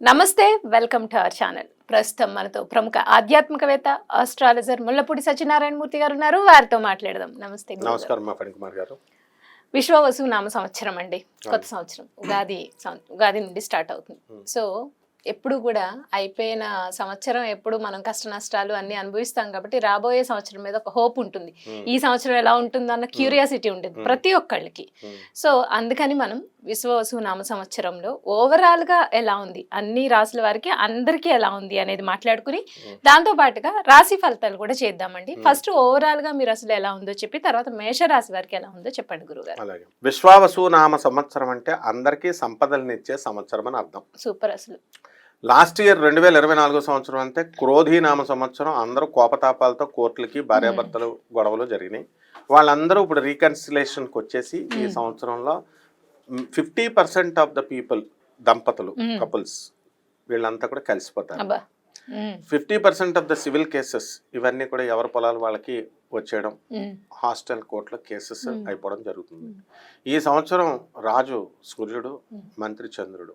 నమస్తే welcome to our channel. ప్రస్తుతం మనతో ప్రముఖ ఆధ్యాత్మికవేత్త ఆస్ట్రాలజర్ ముల్లపూడి సత్యనారాయణ మూర్తి గారు ఉన్నారు. వారితో మాట్లాడదాం. నమస్తే. నమస్కారం కుమార్ గారు. విశ్వవసు నామ సంవత్సరం అండి. కొత్త సంవత్సరం. ఉగాది ఉగాది నుండి స్టార్ట్ అవుతుంది. సో ఎప్పుడు కూడా అయిపోయిన సంవత్సరం ఎప్పుడు మనం కష్ట నష్టాలు అన్ని అనుభవిస్తాం కాబట్టి రాబోయే సంవత్సరం మీద ఒక హోప్ ఉంటుంది. ఈ సంవత్సరం ఎలా ఉంటుంది అన్న క్యూరియాసిటీ ఉంటుంది. ప్రతి ఒక్కళ్ళకి. సో అందుకని మనం విశ్వవసు నామ సంవత్సరంలో ఓవరాల్గా ఎలా ఉంది? అన్ని రాసుల వారికి అందరికీ ఎలా ఉంది అనేది మాట్లాడుకుని. దాంతో పాటుగా రాశి ఫలితాలు కూడా చేద్దామండి. ఫస్ట్ ఓవరాల్గా మీరు అసలు ఎలా ఉందో చెప్పి తర్వాత మేష రాశి వారికి ఎలా ఉందో చెప్పండి గురుగారు. అలాగే. విశ్వావసు నామ సంవత్సరం అంటే అందరికీ సంపదలనిచ్చే సంవత్సరం అని అర్థం. సూపర్ అసలు. లాస్ట్ ఇయర్ రెండు వేల ఇరవై నాలుగో సంవత్సరం అంటే క్రోధి నామ సంవత్సరం అందరూ కోపతాపాలతో కోర్టులకి భార్యాభర్తలు గొడవలు జరిగినాయి. వాళ్ళందరూ ఇప్పుడు రీకన్సిలేషన్కి వచ్చేసి ఈ. సంవత్సరంలో fifty percent of the people దంపతులు. కపుల్స్ వీళ్ళంతా కూడా కలిసిపోతారు fifty percent of the civil cases ఇవన్నీ కూడా ఎవరి పొలాలు వాళ్ళకి వచ్చేయడం హాస్టల్ కోర్టులో కేసెస్. అయిపోవడం జరుగుతుంది. ఈ సంవత్సరం రాజు సూర్యుడు. మంత్రి చంద్రుడు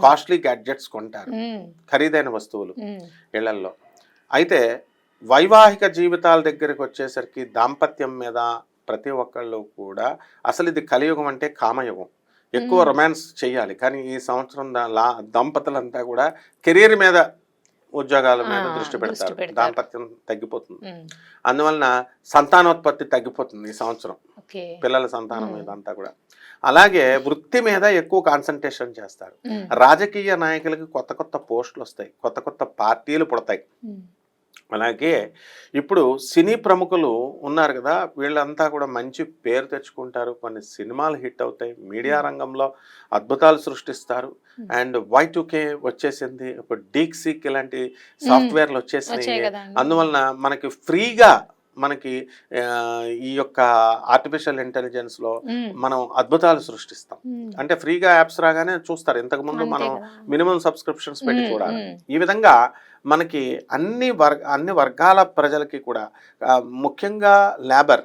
కాస్ట్లీ గ్యాడ్జెట్స్ కొంటారు. ఖరీదైన వస్తువులు ఇళ్ళల్లో. అయితే వైవాహిక జీవితాల దగ్గరికి వచ్చేసరికి దాంపత్యం మీద ప్రతి ఒక్కళ్ళు కూడా అసలు ఇది కలియుగం అంటే కామయుగం. ఎక్కువ. రొమాన్స్ చేయాలి. కానీ ఈ సంవత్సరం దా- లా- దంపతులంతా కూడా కెరీర్ మీద ఉద్యోగాల మీద దృష్టి పెడతారు. దాంపత్యం తగ్గిపోతుంది. అందువలన సంతానోత్పత్తి తగ్గిపోతుంది ఈ సంవత్సరం. పిల్లల సంతానం. మీద అంతా కూడా. అలాగే వృత్తి మీద ఎక్కువ కాన్సన్ట్రేషన్ చేస్తారు. రాజకీయ నాయకులకి కొత్త కొత్త పోస్టులు వస్తాయి. కొత్త కొత్త పార్టీలు పుడతాయి. అలాగే ఇప్పుడు సినీ ప్రముఖులు ఉన్నారు కదా వీళ్ళంతా కూడా మంచి పేరు తెచ్చుకుంటారు. కొన్ని సినిమాలు హిట్ అవుతాయి. మీడియా రంగంలో అద్భుతాలు సృష్టిస్తారు. అండ్ వై కే వచ్చేసింది. ఇప్పుడు డీక్సీక్ ఇలాంటి సాఫ్ట్వేర్లు వచ్చేసినాయి. అందువలన మనకి ఫ్రీగా మనకి ఈ యొక్క ఆర్టిఫిషియల్ ఇంటెలిజెన్స్లో మనం అద్భుతాలు సృష్టిస్తాం. అంటే ఫ్రీగా యాప్స్ రాగానే చూస్తారు. ఇంతకు ముందు అంతే మనం. మినిమం సబ్స్క్రిప్షన్స్ పెట్టి చూడాలి. ఈ విధంగా మనకి అన్ని వర్గ అన్ని వర్గాల ప్రజలకి కూడా ముఖ్యంగా లేబర్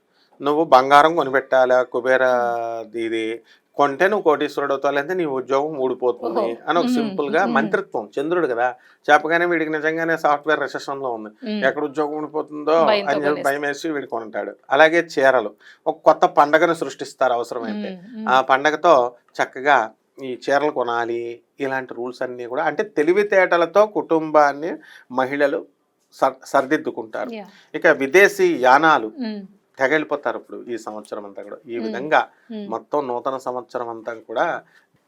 నువ్వు బంగారం కొనిపెట్టాలా? కుబేర ఇది కొంటే నువ్వు కోటీశ్వరుడు అవుతావు లేదంటే నీ ఉద్యోగం ఊడిపోతుంది. అని ఒక. సింపుల్గా. మంత్రిత్వం. చంద్రుడు కదా చెప్పగానే వీడికి నిజంగానే సాఫ్ట్వేర్ రెసెషన్లో ఉంది ఎక్కడ ఉద్యోగం ఊడిపోతుందో అని చెప్పి. భయం వేసి వీడు కొంటాడు అలాగే చీరలు. ఒక కొత్త పండగను సృష్టిస్తారు అవసరమైతే. ఆ పండగతో చక్కగా ఈ చీరలు కొనాలి ఇలాంటి రూల్స్ అన్నీ కూడా అంటే తెలివితేటలతో కుటుంబాన్ని మహిళలు సర్ సర్దిద్దుకుంటారు. ఇక విదేశీ యానాలు. తెగలిపోతారు ఇప్పుడు ఈ సంవత్సరం అంతా కూడా ఈ. విధంగా. మొత్తం నూతన సంవత్సరం అంతా కూడా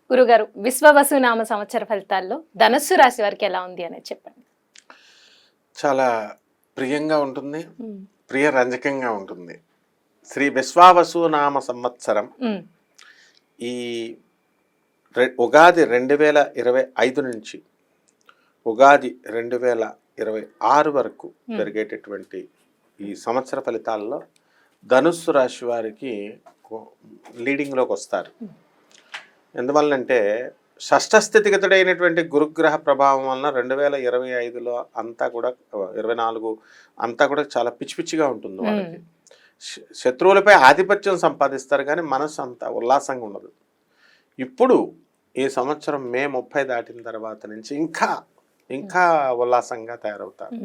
గురుగారు విశ్వవసు నామ సంవత్సర ఫలితాల్లో ధనస్సు రాశి వారికి ఎలా ఉంది అనేది చెప్పండి చాలా ప్రియంగా ఉంటుంది ప్రియ రంజకంగా ఉంటుంది శ్రీ విశ్వావసు నామ సంవత్సరం ఈ ఉగాది రెండు వేల ఇరవై ఐదు నుంచి ఉగాది రెండు వేల ఇరవై ఆరు వరకు. జరిగేటటువంటి ఈ సంవత్సర ఫలితాల్లో ధనుస్సు రాశి వారికి లీడింగ్లోకి వస్తారు. ఎందువల్లంటే షష్ఠ స్థితిగతుడైనటువంటి గురుగ్రహ ప్రభావం వలన రెండు వేల ఇరవై ఐదులో అంతా కూడా ఇరవై నాలుగు అంతా కూడా చాలా పిచ్చి పిచ్చిగా ఉంటుంది వాళ్ళకి. శత్రువులపై ఆధిపత్యం సంపాదిస్తారు కానీ మనసు అంత ఉల్లాసంగా ఉండదు. ఇప్పుడు ఈ సంవత్సరం మే ముప్పై దాటిన తర్వాత నుంచి ఇంకా ఇంకా ఉల్లాసంగా తయారవుతారు.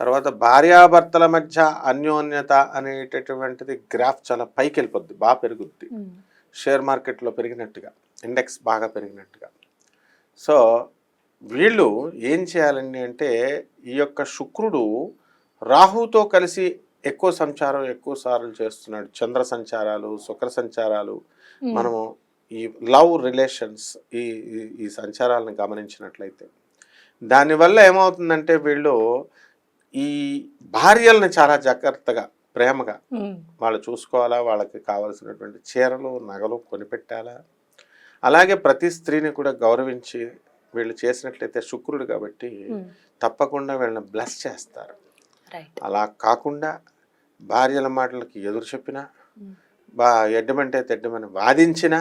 తర్వాత భార్యాభర్తల మధ్య అన్యోన్యత అనేటటువంటిది గ్రాఫ్ చాలా పైకి వెళ్ళిపోద్ది బాగా పెరుగుద్ది షేర్ మార్కెట్లో పెరిగినట్టుగా ఇండెక్స్ బాగా పెరిగినట్టుగా. సో వీళ్ళు ఏం చేయాలండి అంటే ఈ యొక్క శుక్రుడు రాహుతో కలిసి ఎక్కువ సంచారం ఎక్కువ సార్లు చేస్తున్నాడు. చంద్ర సంచారాలు శుక్ర సంచారాలు. మనము ఈ లవ్ రిలేషన్స్ ఈ- ఈ సంచారాలను గమనించినట్లయితే. దానివల్ల ఏమవుతుందంటే వీళ్ళు ఈ భార్యల్ని చాలా జాగ్రత్తగా ప్రేమగా వాళ్ళు చూసుకోవాలా? వాళ్ళకి కావాల్సినటువంటి చీరలు నగలు కొనిపెట్టాలా? అలాగే ప్రతి స్త్రీని కూడా గౌరవించి వీళ్ళు చేసినట్లయితే శుక్రుడు కాబట్టి తప్పకుండా వీళ్ళని బ్లెస్ చేస్తారు. అలా కాకుండా భార్యల మాటలకి ఎదురు చెప్పినా బా ఎడ్డమంటే తెడ్డమని వాదించినా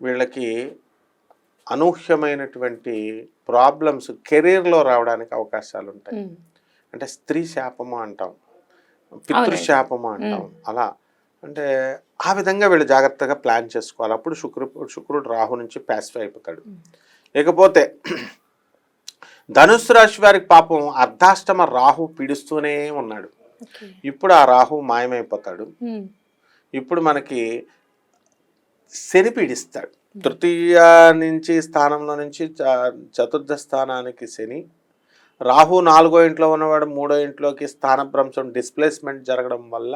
వీళ్ళకి అనూహ్యమైనటువంటి ప్రాబ్లమ్స్ కెరీర్లో రావడానికి అవకాశాలు ఉంటాయి అంటే స్త్రీ శాపము అంటాం. పితృశాపము అంటాం. అలా. అంటే ఆ విధంగా వీళ్ళు జాగ్రత్తగా ప్లాన్ చేసుకోవాలి. అప్పుడు శుక్రుడు శుక్రుడు రాహు నుంచి ప్యాసివ్ అయిపోతాడు. ఉమ్. ఇకపోతే ధనుస్సు రాశి వారికి పాపం అర్ధాష్టమ రాహు పీడిస్తూనే ఉన్నాడు. ఇప్పుడు ఆ రాహు మాయమైపోతాడు. ఇప్పుడు మనకి శని పీడిస్తాడు. తృతీయ నుంచి స్థానంలో నుంచి చతుర్థ స్థానానికి శని రాహు నాలుగో ఇంట్లో ఉన్నవాడు మూడో ఇంట్లోకి స్థానభ్రంశం డిస్ప్లేస్మెంట్ జరగడం వల్ల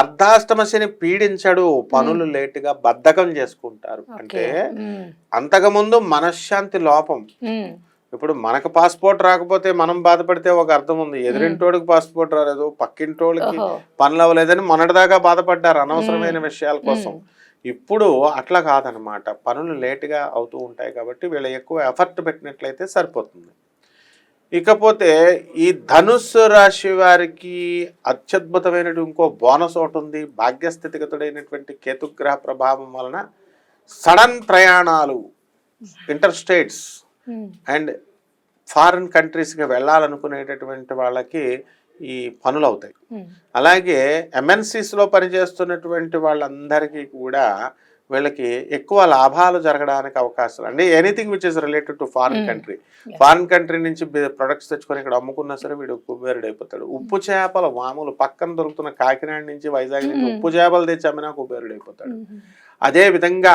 అర్ధాష్టమ శని పీడించడు పనులు లేటుగా బద్ధకం చేసుకుంటారు. అంటే అంతకుముందు మనశ్శాంతి లోపం. ఇప్పుడు మనకు పాస్పోర్ట్ రాకపోతే మనం బాధపడితే ఒక అర్థం ఉంది. ఎదురింటోడికి పాస్పోర్ట్ రాలేదు పక్కింటోడికి పనులు అవ్వలేదని మొన్నటిదాకా బాధపడ్డారు అనవసరమైన విషయాల కోసం. ఇప్పుడు అట్లా కాదనమాట. పనులు లేటుగా అవుతూ ఉంటాయి కాబట్టి వీళ్ళు ఎక్కువ ఎఫర్ట్ పెట్టినట్లయితే సరిపోతుంది. ఇకపోతే ఈ ధనుస్సు రాశి వారికి అత్యద్భుతమైన ఇంకో బోనస్ ఒకటి ఉంది. భాగ్యస్థితిగతుడైనటువంటి కేతుగ్రహ ప్రభావం వలన సడన్ ప్రయాణాలు inter states um, and foreign కంట్రీస్కి వెళ్ళాలనుకునేటటువంటి వాళ్ళకి ఈ పనులు అవుతాయి ఉమ్, అలాగే ఎంఎన్సీస్లో పనిచేస్తున్నటువంటి వాళ్ళందరికీ కూడా వీళ్ళకి ఎక్కువ లాభాలు జరగడానికి అవకాశాలు. అంటే anything which is related to foreign. Country. Foreign country నుంచి ప్రొడక్ట్స్ తెచ్చుకొని ఇక్కడ అమ్ముకున్నా సరే వీడు కుబేరుడు అయిపోతాడు ఉప్పు చేపల మామూలు పక్కన దొరుకుతున్న కాకినాడ నుంచి వైజాగ్ నుంచి Mm. ఉప్పు చేపలు తెచ్చి అమ్మినా కుబేరుడు అయిపోతాడు ఉమ్, అదే విధంగా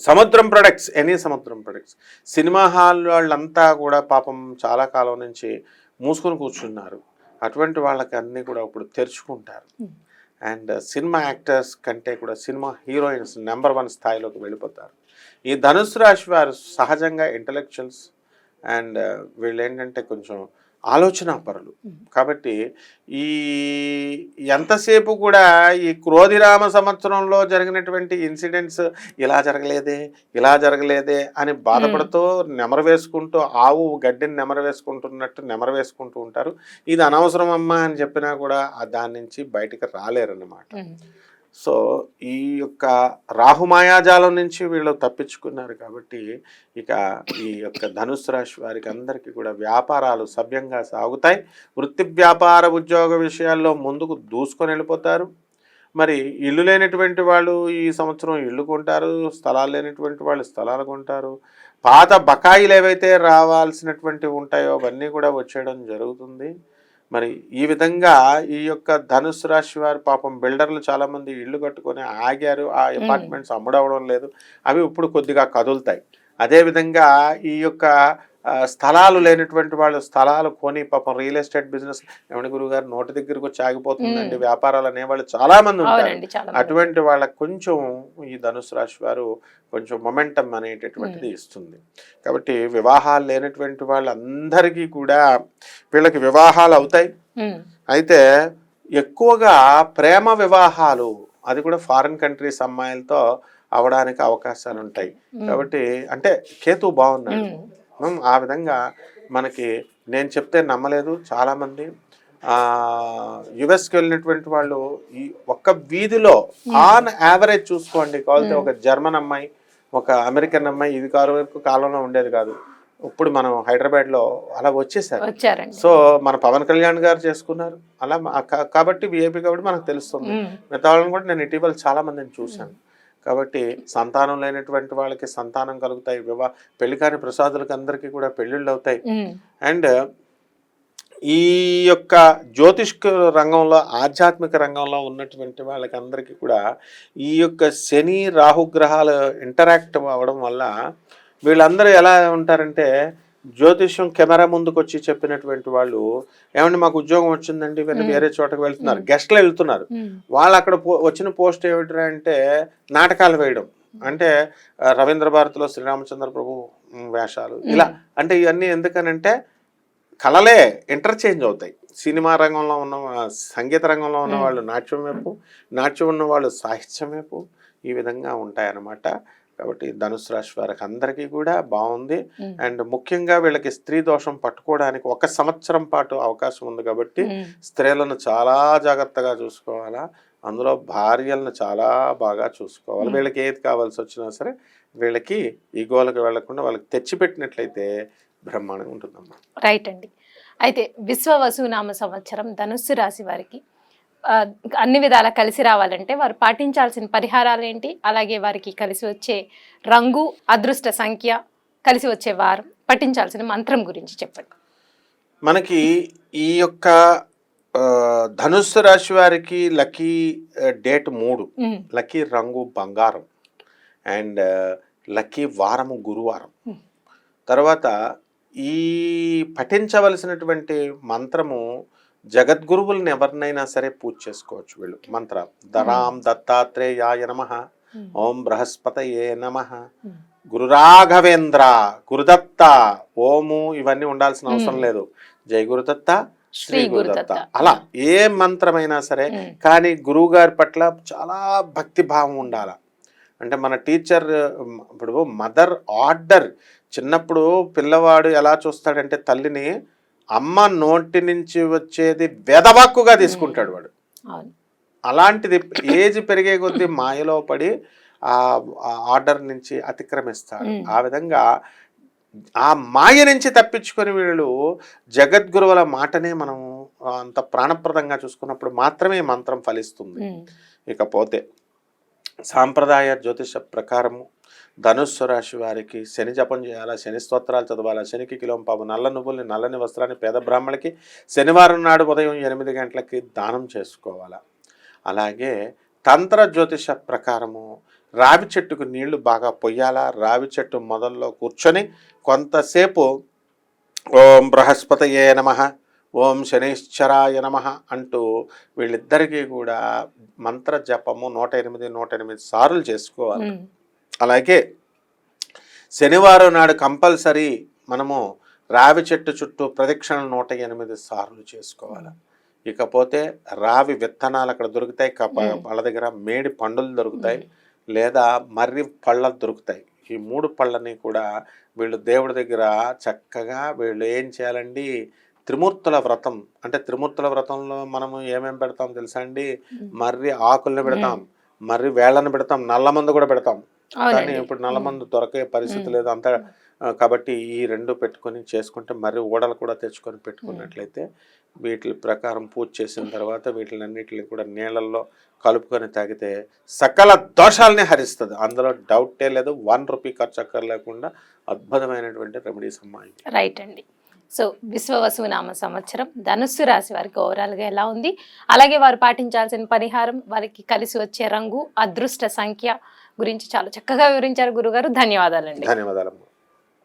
సముద్రం ప్రొడక్ట్స్ ఎనీ సముద్రం ప్రొడక్ట్స్ సినిమా హాల్ వాళ్ళంతా కూడా పాపం చాలా కాలం నుంచి మూసుకొని కూర్చున్నారు. అటువంటి వాళ్ళకి అన్నీ కూడా ఇప్పుడు తెరుచుకుంటారు. Hmm. అండ్ సినిమా యాక్టర్స్ కంటే కూడా సినిమా హీరోయిన్స్ నెంబర్ వన్ స్థాయిలోకి వెళ్ళిపోతారు. ఈ ధనుసు రాశి వారు సహజంగా ఇంటలెక్చువల్స్ అండ్ వీళ్ళు ఏంటంటే కొంచెం ఆలోచన పరులు. కాబట్టి ఈ ఎంతసేపు కూడా ఈ క్రోధిరామ సంవత్సరంలో జరిగినటువంటి ఇన్సిడెంట్స్ ఇలా జరగలేదే ఇలా జరగలేదే అని బాధపడుతూ నెమరు వేసుకుంటూ ఆవు గడ్డిని నెమరు వేసుకుంటున్నట్టు నెమరు వేసుకుంటూ ఉంటారు. ఇది అనవసరం అమ్మా అని చెప్పినా కూడా ఆ దాని నుంచి బయటికి రాలేరన్నమాట. సో ఈ యొక్క రాహుమాయాజాలం నుంచి వీళ్ళు తప్పించుకున్నారు కాబట్టి ఇక ఈ యొక్క ధనుసు రాశి వారికి అందరికీ కూడా వ్యాపారాలు సభ్యంగా సాగుతాయి. వృత్తి వ్యాపార ఉద్యోగ విషయాల్లో ముందుకు దూసుకొని వెళ్ళిపోతారు. మరి ఇల్లు లేనటువంటి వాళ్ళు ఈ సంవత్సరం ఇల్లు కొంటారు స్థలాలు లేనటువంటి వాళ్ళు స్థలాలు కొంటారు. పాత బకాయిలు ఏవైతే రావాల్సినటువంటి ఉంటాయో అవన్నీ కూడా వచ్చేయడం జరుగుతుంది. మరి ఈ విధంగా ఈ యొక్క ధనుసు రాశి వారి పాపం బిల్డర్లు చాలా మంది ఇల్లు కట్టుకొని ఆగారు. ఆ అపార్ట్మెంట్స్ అమ్ముడవడం లేదు. అవి ఇప్పుడు కొద్దిగా కదులుతాయి. అదే విధంగా ఈ యొక్క స్థలాలు లేనటువంటి వాళ్ళు స్థలాలు కొని పాపం రియల్ ఎస్టేట్ బిజినెస్ ఏమని గురువు గారు నోటి దగ్గరకు వచ్చి ఆగిపోతుందండి. వ్యాపారాలు అనేవాళ్ళు చాలా మంది ఉంటారు. అటువంటి వాళ్ళకి కొంచెం ఈ ధనుసు రాశి వారు కొంచెం మొమెంటం అనేటటువంటిది ఇస్తుంది. కాబట్టి వివాహాలు లేనటువంటి వాళ్ళందరికీ కూడా వీళ్ళకి వివాహాలు అవుతాయి. అయితే ఎక్కువగా ప్రేమ వివాహాలు అది కూడా ఫారిన్ కంట్రీస్ అమ్మాయిలతో అవడానికి అవకాశాలు ఉంటాయి. కాబట్టి అంటే కేతు బాగున్నాడు. ఆ విధంగా మనకి నేను చెప్తే నమ్మలేదు చాలామంది. యుఎస్కి వెళ్ళినటువంటి వాళ్ళు ఈ ఒక్క వీధిలో ఆన్ యావరేజ్ చూసుకోండి. కావాలంటే ఒక జర్మన్ అమ్మాయి ఒక అమెరికన్ అమ్మాయి ఇది కారు వరకు కాలంలో ఉండేది కాదు. ఇప్పుడు మనం హైదరాబాద్లో అలా వచ్చేసారు. సో మన పవన్ కళ్యాణ్ గారు చేసుకున్నారు. అలా కాబట్టి విఐపి కాబట్టి మనకు తెలుస్తుంది. మిగతా వాళ్ళని కూడా నేను ఇటీవల చాలా మందిని చూశాను. కాబట్టి సంతానం లేనటువంటి వాళ్ళకి సంతానం కలుగుతాయి. వివాహ పెళ్ళి కాని ప్రసాదులకు అందరికీ కూడా పెళ్ళిళ్ళు అవుతాయి. అండ్ ఈ యొక్క జ్యోతిష్క రంగంలో ఆధ్యాత్మిక రంగంలో ఉన్నటువంటి వాళ్ళకి అందరికీ కూడా ఈ యొక్క శని రాహుగ్రహాలు ఇంటరాక్ట్ అవ్వడం వల్ల వీళ్ళందరూ ఎలా ఉంటారంటే జ్యోతిష్యం కెమెరా ముందుకు వచ్చి చెప్పినటువంటి వాళ్ళు ఏమండి మాకు ఉద్యోగం వచ్చిందండి వీళ్ళు వేరే చోటకు వెళ్తున్నారు. గెస్ట్లు వెళ్తున్నారు. వాళ్ళు అక్కడ పో- వచ్చిన పోస్ట్ ఏమిటి అంటే నాటకాలు వేయడం. అంటే రవీంద్ర భారతిలో శ్రీరామచంద్ర ప్రభు వేషాలు. ఇలా అంటే ఇవన్నీ ఎందుకనంటే కళలే ఇంటర్చేంజ్ అవుతాయి. సినిమా రంగంలో ఉన్న సంగీత రంగంలో ఉన్న వాళ్ళు నాట్యం వైపు నాట్యం ఉన్న వాళ్ళు సాహిత్యం వైపు ఈ విధంగా ఉంటాయన్నమాట. కాబట్టి ధనుసు రాశి వారికి అందరికీ కూడా బాగుంది. అండ్ ముఖ్యంగా వీళ్ళకి స్త్రీ దోషం పట్టుకోవడానికి ఒక సంవత్సరం పాటు అవకాశం ఉంది కాబట్టి స్త్రీలను చాలా జాగ్రత్తగా చూసుకోవాలా. అందులో భార్యలను చాలా బాగా చూసుకోవాలి. వీళ్ళకి ఏది కావాల్సి వచ్చినా సరే వీళ్ళకి ఈగోలకు వెళ్ళకుండా వాళ్ళకి తెచ్చిపెట్టినట్లయితే బ్రహ్మాండంగా ఉంటుందమ్మా. రైట్ అండి. అయితే విశ్వవసునామ సంవత్సరం ధనుస్సు రాశి వారికి అన్ని విధాలా కలిసి రావాలంటే వారు పాటించాల్సిన పరిహారాలు ఏంటి అలాగే వారికి కలిసి వచ్చే రంగు అదృష్ట సంఖ్య కలిసి వచ్చే వారం పఠించాల్సిన మంత్రం గురించి చెప్పండి. మనకి ఈ యొక్క ధనుస్సు రాశి వారికి లక్కీ డేట్ మూడు. లక్కీ రంగు బంగారం. అండ్ లక్కీ వారము గురువారం. తర్వాత ఈ పఠించవలసినటువంటి మంత్రము జగద్గురువులను ఎవరినైనా సరే పూజ చేసుకోవచ్చు వీళ్ళు. మంత్ర. దరాం దత్తాత్రేయాయ నమ. ఓం బృహస్పతయే నమ. గురురాఘవేంద్ర గురుదత్త. ఓము ఇవన్నీ ఉండాల్సిన అవసరం. లేదు. జై గురుదత్త శ్రీ గురుదత్త. అలా ఏ మంత్రమైనా సరే కానీ గురువు గారి పట్ల చాలా భక్తి భావం ఉండాలి. అంటే మన టీచర్ ఇప్పుడు మదర్ ఆర్డర్. చిన్నప్పుడు పిల్లవాడు ఎలా చూస్తాడంటే తల్లిని అమ్మ నోటి నుంచి వచ్చేది వెదవాక్కుగా తీసుకుంటాడు వాడు. అలాంటిది ఏజ్ పెరిగే కొద్దీ మాయలో పడి ఆ ఆర్డర్ నుంచి అతిక్రమిస్తాడు. ఆ విధంగా ఆ మాయ నుంచి తప్పించుకొని వీళ్ళు జగద్గురువుల మాటనే మనం అంత ప్రాణప్రదంగా చూసుకున్నప్పుడు మాత్రమే మంత్రం ఫలిస్తుంది. ఇకపోతే సాంప్రదాయ జ్యోతిష ప్రకారము ధనుస్సు రాశి వారికి శని జపం చేయాలా? శని స్తోత్రాలు చదవాలా? శనికి కిలోం కిలోంపావు నల్ల నువ్వుల్ని నల్లని వస్త్రాన్ని పేద బ్రాహ్మణులకి శనివారం నాడు ఉదయం ఎనిమిది గంటలకి దానం చేసుకోవాలా? అలాగే తంత్ర జ్యోతిష ప్రకారము రావి చెట్టుకు నీళ్ళు బాగా పొయ్యాలా? రావి చెట్టు మొదల్లో కూర్చొని కొంతసేపు ఓం బృహస్పతయే నమ ఓం శనైశ్చరాయ నమ అంటూ వీళ్ళిద్దరికీ కూడా మంత్ర జపము నూట ఎనిమిది నూట ఎనిమిది సార్లు చేసుకోవాలి. అలాగే శనివారం నాడు కంపల్సరీ మనము రావి చెట్టు చుట్టూ ప్రదక్షిణ నూట ఎనిమిది సార్లు చేసుకోవాలి. ఇకపోతే రావి విత్తనాలు అక్కడ దొరుకుతాయి. వాళ్ళ దగ్గర మేడి పండులు దొరుకుతాయి లేదా మర్రి పళ్ళ దొరుకుతాయి. ఈ మూడు పళ్ళని కూడా వీళ్ళు దేవుడి దగ్గర చక్కగా వీళ్ళు ఏం చేయాలండి? త్రిమూర్తుల వ్రతం అంటే త్రిమూర్తుల వ్రతంలో మనము ఏమేం పెడతాం తెలుసా అండి. మర్రి ఆకుల్ని పెడతాం మర్రి వేళ్ళని పెడతాం నల్ల మందు కూడా పెడతాం. కానీ ఇప్పుడు నల్ల మందు దొరకే పరిస్థితి. లేదు. అంతా కాబట్టి ఈ రెండు పెట్టుకొని చేసుకుంటే మర్రి ఊడలు కూడా తెచ్చుకొని పెట్టుకున్నట్లయితే వీటి ప్రకారం పూజ చేసిన తర్వాత వీటిలన్నిటిని కూడా నీళ్ళల్లో కలుపుకొని తాగితే సకల దోషాలని హరిస్తుంది. అందులో డౌటే లేదు. వన్ రూపీ ఖర్చు అక్కర్ లేకుండా అద్భుతమైనటువంటి రెమెడీస్ అమ్మాయి రైట్ అండి. సో విశ్వవసునామ సంవత్సరం ధనుస్సు రాశి వారికి ఓవరాల్గా ఎలా ఉంది? అలాగే వారు పాటించాల్సిన పరిహారం వారికి కలిసి వచ్చే రంగు అదృష్ట సంఖ్య గురించి చాలా చక్కగా వివరించారు గురుగారు. ధన్యవాదాలండి. ధన్యవాదాలు.